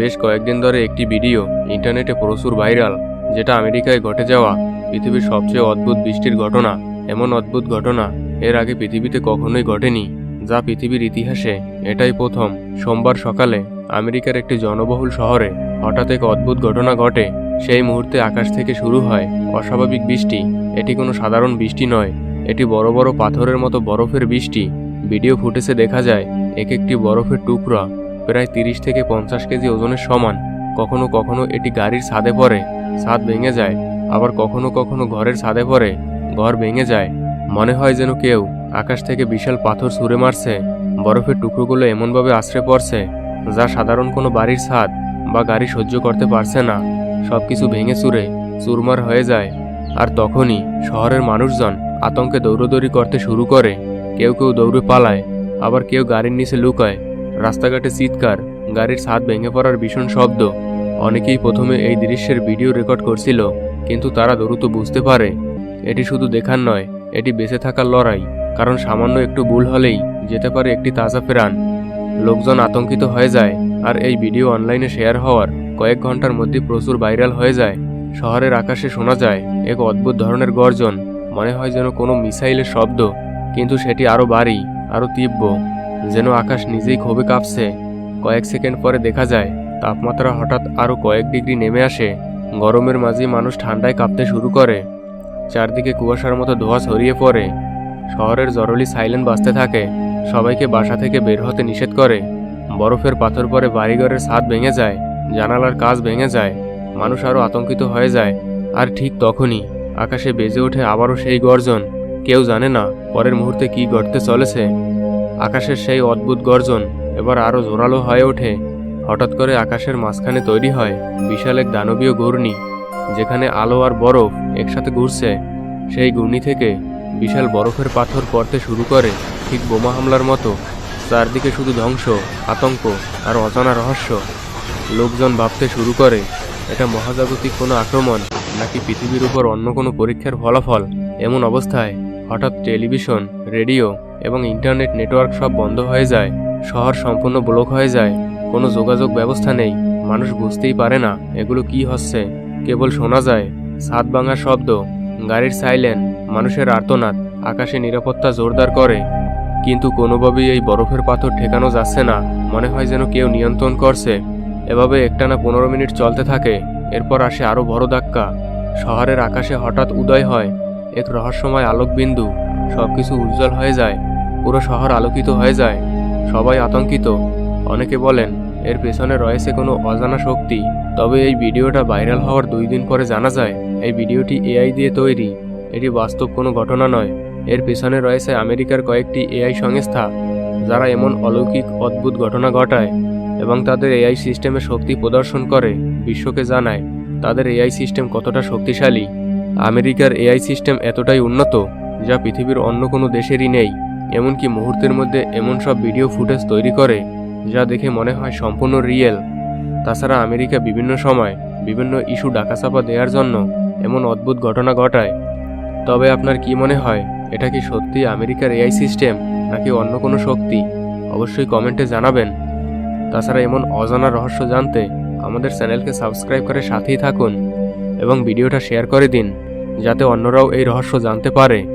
বেশ কয়েকদিন ধরে একটি ভিডিও ইন্টারনেটে প্রচুর ভাইরাল, যেটা আমেরিকায় ঘটে যাওয়া পৃথিবীর সবচেয়ে অদ্ভুত বৃষ্টির ঘটনা। এমন অদ্ভুত ঘটনা এর আগে পৃথিবীতে কখনোই ঘটেনি, যা পৃথিবীর ইতিহাসে এটাই প্রথম। সোমবার সকালে আমেরিকার একটি জনবহুল শহরে হঠাৎ এক অদ্ভুত ঘটনা ঘটে। সেই মুহূর্তে আকাশ থেকে শুরু হয় অস্বাভাবিক বৃষ্টি। এটি কোনো সাধারণ বৃষ্টি নয়, এটি বড় বড় পাথরের মতো বরফের বৃষ্টি। ভিডিও ফুটেজে দেখা যায়, এক একটি বরফের টুকরা প্রায় তিরিশ থেকে পঞ্চাশ কেজি ওজনের সমান। কখনো কখনো এটি গাড়ির ছাদে পড়ে, ছাদ ভেঙে যায়। আবার কখনো কখনো ঘরের ছাদে পড়ে, ঘর ভেঙে যায়। মনে হয় যেন কেউ আকাশ থেকে বিশাল পাথর ছুঁড়ে মারছে, বরফের টুকরোগুলো এমনভাবে আশ্রে পড়ছে, যা সাধারণ কোনো বাড়ির ছাদ বা গাড়ি সহ্য করতে পারছে না। সব কিছু ভেঙে চুরে চুরমার হয়ে যায়। আর তখনই শহরের মানুষজন আতঙ্কে দৌড়দৌড়ি করতে শুরু করে। কেউ কেউ দৌড়ে পালায়, আবার কেউ গাড়ির নিচে লুকায়। রাস্তাঘাটে চিৎকার, গাড়ির ছাদ ভেঙে পড়ার ভীষণ শব্দ। অনেকেই প্রথমে এই দৃশ্যের ভিডিও রেকর্ড করছিল, কিন্তু তারা দ্রুত বুঝতে পারে, এটি শুধু দেখার নয়, এটি বেঁচে থাকার লড়াই, কারণ সামান্য একটু ভুল হলেই যেতে পারে একটি তাজা প্রাণ লোকজন আতঙ্কিত হয়ে যায়, আর এই ভিডিও অনলাইনে শেয়ার হওয়ার কয়েক ঘণ্টার মধ্যে প্রচুর ভাইরাল হয়ে যায়। শহরের আকাশে শোনা যায়, এক অদ্ভুত ধরনের গর্জন, মনে হয় যেন কোনো মিসাইলের শব্দ, কিন্তু সেটি আরও বাড়ি আরও তীব্র। যেন আকাশ নিজেই ক্ষোভে কাঁপছে। কয়েক সেকেন্ড পরে দেখা যায়, তাপমাত্রা হঠাৎ আরও কয়েক ডিগ্রি নেমে আসে। গরমের মাঝে মানুষ ঠান্ডায় কাঁপতে শুরু করে। চারদিকে কুয়াশার মতো ধোঁয়া ছড়িয়ে পড়ে। শহরের জরুরি সাইলেন্ট বাঁচতে থাকে। সবাইকে বাসা থেকে বের হতে নিষেধ করে। বরফের পাথর পরে বাড়িঘরের ছাদ ভেঙে যায়, জানালার কাজ ভেঙে যায়। মানুষ আরও আতঙ্কিত হয়ে যায়। আর ঠিক তখনই আকাশে বেজে ওঠে আবারও সেই গর্জন। কেউ জানে না পরের মুহূর্তে কি ঘটতে চলেছে। আকাশের সেই অদ্ভুত গর্জন এবার আরও জোরালো হয়ে ওঠে। হঠাৎ করে আকাশের মাঝখানে তৈরি হয় বিশাল এক দানবীয় ঘূর্ণি, যেখানে আলো আর বরফ একসাথে ঘুরছে। সেই ঘূর্ণি থেকে বিশাল বরফের পাথর পড়তে শুরু করে ঠিক বোমা হামলার মতো। চারদিকে শুধু ধ্বংস, আতঙ্ক আর অজানা রহস্য। লোকজন ভাবতে শুরু করে, এটা মহাজাগতিক কোনো আক্রমণ নাকি পৃথিবীর উপর অন্য কোনো পরীক্ষার ফলাফল এমন অবস্থায়। হঠাৎ টেলিভিশন, রেডিও এবং ইন্টারনেট নেটওয়ার্ক সব বন্ধ হয়ে যায়, শহর সম্পূর্ণ ব্লক হয়ে যায়, কোনো যোগাযোগ ব্যবস্থা নেই, মানুষ বুঝতেই পারে না, এগুলো কি হচ্ছে? কেবল শোনা যায় ছাদ ভাঙার শব্দ, গাড়ির সাইলেন, মানুষের আর্তনাদ, আকাশে নিরাপত্তা জোরদার করে। কিন্তু কোনোভাবেই এই বরফের পাথর ঠেকানো যাচ্ছে না, মনে হয় যেন কেউ নিয়ন্ত্রণ করছে। এভাবে একটানা পনেরো মিনিট চলতে থাকে, এরপর আসে আরও বড় ধাক্কা। শহরের আকাশে হঠাৎ উদয় হয় এক রহস্যময় আলোকবিন্দু। সব কিছু উজ্জ্বল হয়ে যায়, পুরো শহর আলোকিত হয়ে যায়, সবাই আতঙ্কিত। অনেকে বলেন, এর পেছনে রয়েছে কোনো অজানা শক্তি। তবে এই ভিডিওটা ভাইরাল হওয়ার দুই দিন পরে জানা যায়, এই ভিডিওটি এআই দিয়ে তৈরি। এটি বাস্তব কোনো ঘটনা নয়। এর পেছনে রয়েছে আমেরিকার কয়েকটি এআই সংস্থা, যারা এমন অলৌকিক, অদ্ভুত ঘটনা ঘটায় এবং তাদের এআই সিস্টেমের শক্তি প্রদর্শন করে, বিশ্বকে জানায় তাদের এআই সিস্টেম কতটা শক্তিশালী। আমেরিকার এআই সিস্টেম এতটাই উন্নত যা পৃথিবীর অন্য কোনো দেশেরই নেই, এমনকি মুহূর্তের মধ্যে এমন সব ভিডিও ফুটেজ তৈরি করে যা দেখে মনে হয় সম্পূর্ণ রিয়েল। তাছাড়া আমেরিকা বিভিন্ন সময় বিভিন্ন ইস্যু ডাকাচাপা দেওয়ার জন্য এমন অদ্ভুত ঘটনা ঘটায়। তবে আপনার কি মনে হয়, এটা কি সত্যি আমেরিকার এআই সিস্টেম নাকি অন্য কোনো শক্তি? অবশ্যই কমেন্টে জানাবেন। তাছাড়া এমন অজানা রহস্য জানতে আমাদের চ্যানেলকে সাবস্ক্রাইব করে সাথেই থাকুন এবং ভিডিওটা শেয়ার করে দিন। যাতে অন্যরাও এই রহস্য জানতে পারে।